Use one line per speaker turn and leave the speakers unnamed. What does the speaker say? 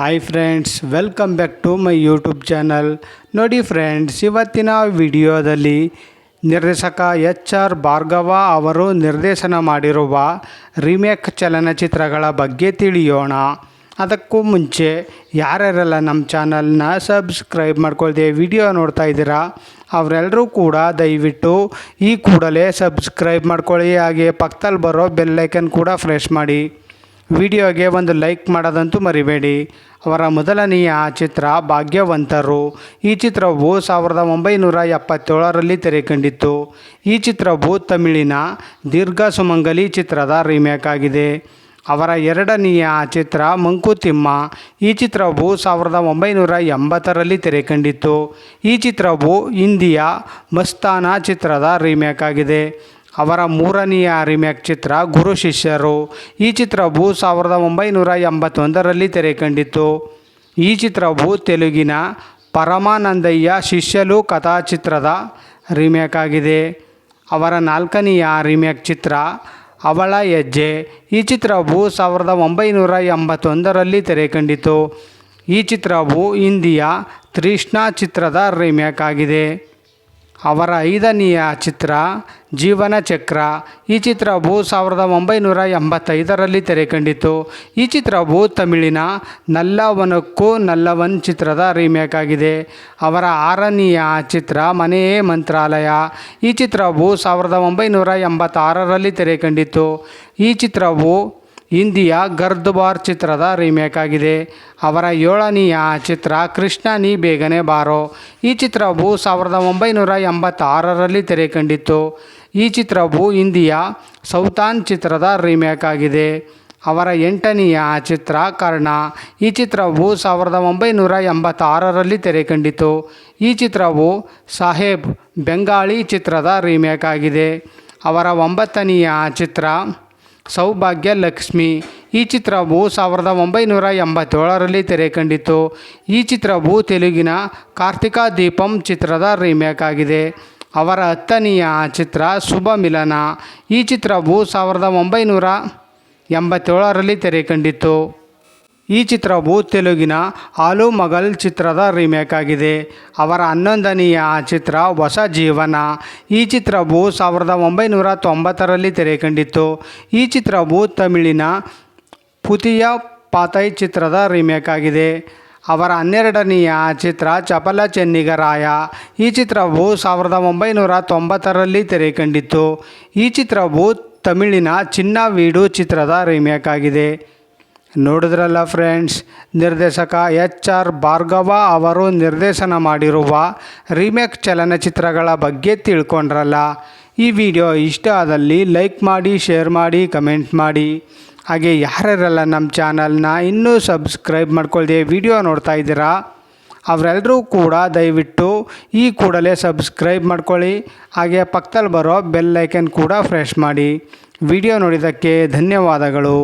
Hi friends welcome back to my YouTube channel ನೋಡಿ friends ಇವತ್ತಿನ ವಿಡಿಯೋದಲ್ಲಿ ನಿರ್ದೇಶಕ ಎಚ್ ಆರ್ ಭಾರ್ಗವ ಅವರು ನಿರ್ದೇಶನ ಮಾಡಿರುವ ರೀಮೇಕ್ ಚಲನಚಿತ್ರಗಳ ಬಗ್ಗೆ ತಿಳಿಯೋಣ. ಅದಕ್ಕೂ ಮುಂಚೆ ಯಾರ್ಯಾರೆಲ್ಲ ನಮ್ಮ ಚಾನಲ್ನ ಸಬ್ಸ್ಕ್ರೈಬ್ ಮಾಡ್ಕೊಳ್ದೆ ವಿಡಿಯೋ ನೋಡ್ತಾ ಇದ್ದೀರಾ ಅವರೆಲ್ಲರೂ ಕೂಡ ದಯವಿಟ್ಟು ಈ ಕೂಡಲೇ ಸಬ್ಸ್ಕ್ರೈಬ್ ಮಾಡ್ಕೊಳ್ಳಿ. ಹಾಗೆ ಪಕ್ಕದಲ್ಲಿ ಬರೋ ಬೆಲ್ಲೈಕನ್ ಕೂಡ ಫ್ರೆಶ್ ಮಾಡಿ. ವಿಡಿಯೋಗೆ ಒಂದು ಲೈಕ್ ಮಾಡೋದಂತೂ ಮರಿಬೇಡಿ. ಅವರ ಮೊದಲನೆಯ ಚಿತ್ರ ಭಾಗ್ಯವಂತರು. ಈ ಚಿತ್ರವು ಸಾವಿರದ ಒಂಬೈನೂರ ಎಪ್ಪತ್ತೇಳರಲ್ಲಿ ತೆರೆಕಂಡಿತ್ತು. ಈ ಚಿತ್ರವು ತಮಿಳಿನ ದೀರ್ಘ ಸುಮಂಗಲಿ ಚಿತ್ರದ ರೀಮೇಕ್ ಆಗಿದೆ. ಅವರ ಎರಡನೆಯ ಚಿತ್ರ ಮಂಕುತಿಮ್ಮ. ಈ ಚಿತ್ರವು ಸಾವಿರದ ಒಂಬೈನೂರ ಎಂಬತ್ತರಲ್ಲಿ ತೆರೆಕಂಡಿತ್ತು. ಈ ಚಿತ್ರವು ಹಿಂದಿಯ ಮಸ್ತಾನ ಚಿತ್ರದ ರೀಮೇಕ್ ಆಗಿದೆ. ಅವರ ಮೂರನೆಯ ರೀಮೇಕ್ ಚಿತ್ರ ಗುರು ಶಿಷ್ಯರು. ಈ ಚಿತ್ರವು ಸಾವಿರದ ಒಂಬೈನೂರ ಎಂಬತ್ತೊಂದರಲ್ಲಿ ತೆರೆಕಂಡಿತ್ತು. ಈ ಚಿತ್ರವು ತೆಲುಗಿನ ಪರಮಾನಂದಯ್ಯ ಶಿಷ್ಯಲು ಕಥಾಚಿತ್ರದ ರೀಮೇಕ್ ಆಗಿದೆ. ಅವರ ನಾಲ್ಕನೆಯ ರೀಮೇಕ್ ಚಿತ್ರ ಅವಳ ಹೆಜ್ಜೆ. ಈ ಚಿತ್ರವು ಸಾವಿರದ ಒಂಬೈನೂರ ಎಂಬತ್ತೊಂದರಲ್ಲಿ ತೆರೆಕಂಡಿತು ಈ ಚಿತ್ರವು ಹಿಂದಿಯ ತೃಷ್ಣಾ ಚಿತ್ರದ ರೀಮೇಕ್ ಆಗಿದೆ. ಅವರ ಐದನೆಯ ಚಿತ್ರ ಜೀವನ ಚಕ್ರ. ಈ ಚಿತ್ರವು ಸಾವಿರದ ಒಂಬೈನೂರ ಎಂಬತ್ತೈದರಲ್ಲಿ ತೆರೆಕಂಡಿತು ಈ ಚಿತ್ರವು ತಮಿಳಿನ ನಲ್ಲವನಕ್ಕೂ ನಲ್ಲವನ್ ಚಿತ್ರದ ರೀಮೇಕ್ ಆಗಿದೆ. ಅವರ ಆರನೆಯ ಚಿತ್ರ ಮನೆಯೇ ಮಂತ್ರಾಲಯ. ಈ ಚಿತ್ರವು ಸಾವಿರದ ಒಂಬೈನೂರ ಎಂಬತ್ತಾರರಲ್ಲಿ ತೆರೆಕಂಡಿತು ಈ ಚಿತ್ರವು ಹಿಂದಿಯ ಗರ್ದ್ಬಾರ್ ಚಿತ್ರದ ರೀಮೇಕ್ ಆಗಿದೆ. ಅವರ ಏಳನೆಯ ಚಿತ್ರ, ಕೃಷ್ಣ ನೀ ಬೇಗನೆ ಬಾರೋ. ಈ ಚಿತ್ರವು ಸಾವಿರದ ಒಂಬೈನೂರ ಎಂಬತ್ತಾರರಲ್ಲಿ ತೆರೆಕಂಡಿತ್ತು. ಈ ಚಿತ್ರವು ಹಿಂದಿಯ ಸೌತಾನ್ ಚಿತ್ರದ ರೀಮೇಕ್ ಆಗಿದೆ. ಅವರ ಎಂಟನೆಯ ಚಿತ್ರ, ಕರ್ಣ. ಈ ಚಿತ್ರವು ಸಾವಿರದ ಒಂಬೈನೂರ ಎಂಬತ್ತಾರರಲ್ಲಿ ತೆರೆಕಂಡಿತು ಈ ಚಿತ್ರವು ಸಾಹೇಬ್ ಬೆಂಗಾಳಿ ಚಿತ್ರದ ರೀಮೇಕ್ ಆಗಿದೆ. ಅವರ ಒಂಬತ್ತನೆಯ ಚಿತ್ರ ಸೌಭಾಗ್ಯ ಲಕ್ಷ್ಮಿ. ಈ ಚಿತ್ರವು ಸಾವಿರದ ಒಂಬೈನೂರ ಎಂಬತ್ತೇಳರಲ್ಲಿ ತೆರೆಕಂಡಿತು ಈ ಚಿತ್ರವು ತೆಲುಗಿನ ಕಾರ್ತಿಕ ದೀಪಂ ಚಿತ್ರದ ರೀಮೇಕ್ ಆಗಿದೆ. ಅವರ ಹತ್ತನೆಯ ಚಿತ್ರ ಶುಭ ಮಿಲನ. ಈ ಚಿತ್ರವು ಸಾವಿರದ ಒಂಬೈನೂರ ಎಂಬತ್ತೇಳರಲ್ಲಿ ತೆರೆಕಂಡಿತು ಈ ಚಿತ್ರವು ತೆಲುಗಿನ ಆಲು ಮಗಲ್ ಚಿತ್ರದ ರೀಮೇಕ್ ಆಗಿದೆ. ಅವರ ಹನ್ನೊಂದನೆಯ ಚಿತ್ರ ಹೊಸ ಜೀವನ. ಈ ಚಿತ್ರವು ಸಾವಿರದ ಒಂಬೈನೂರ ತೊಂಬತ್ತರಲ್ಲಿ ತೆರೆಕಂಡಿತ್ತು. ಈ ಚಿತ್ರವು ತಮಿಳಿನ ಪುತಿಯ ಪಾತೈ ಚಿತ್ರದ ರೀಮೇಕ್ ಆಗಿದೆ. ಅವರ ಹನ್ನೆರಡನೆಯ ಚಿತ್ರ ಚಪಲ ಚೆನ್ನಿಗರಾಯ. ಈ ಚಿತ್ರವು ಸಾವಿರದ ಒಂಬೈನೂರ ತೊಂಬತ್ತರಲ್ಲಿ ತೆರೆಕಂಡಿತ್ತು. ಈ ಚಿತ್ರವು ತಮಿಳಿನ ಚಿನ್ನ ವೀಡು ಚಿತ್ರದ ರೀಮೇಕ್ ಆಗಿದೆ. ನೋಡಿದ್ರಲ್ಲ ಫ್ರೆಂಡ್ಸ್ ನಿರ್ದೇಶಕ ಎಚ್ ಆರ್ ಭಾರ್ಗವ ಅವರು ನಿರ್ದೇಶನ ಮಾಡಿರುವ ರೀಮೇಕ್ ಚಲನಚಿತ್ರಗಳ ಬಗ್ಗೆ ತಿಳ್ಕೊಂಡ್ರಲ್ಲ. ಈ ವಿಡಿಯೋ ಇಷ್ಟ ಆದಲ್ಲಿ ಲೈಕ್ ಮಾಡಿ ಶೇರ್ ಮಾಡಿ ಕಮೆಂಟ್ ಮಾಡಿ. ಹಾಗೆ ಯಾರ್ಯಾರೆಲ್ಲ ನಮ್ಮ ಚಾನಲ್ನ ಇನ್ನೂ ಸಬ್ಸ್ಕ್ರೈಬ್ ಮಾಡ್ಕೊಳ್ದೆ ವಿಡಿಯೋ ನೋಡ್ತಾ ಇದ್ದೀರಾ ಅವರೆಲ್ಲರೂ ಕೂಡ ದಯವಿಟ್ಟು ಈ ಕೂಡಲೇ ಸಬ್ಸ್ಕ್ರೈಬ್ ಮಾಡ್ಕೊಳ್ಳಿ. ಹಾಗೆ ಪಕ್ಕದಲ್ಲಿ ಬರೋ ಬೆಲ್ ಐಕನ್ ಕೂಡ ಫ್ರೆಶ್ ಮಾಡಿ. ವಿಡಿಯೋ ನೋಡಿದ್ದಕ್ಕೆ ಧನ್ಯವಾದಗಳು.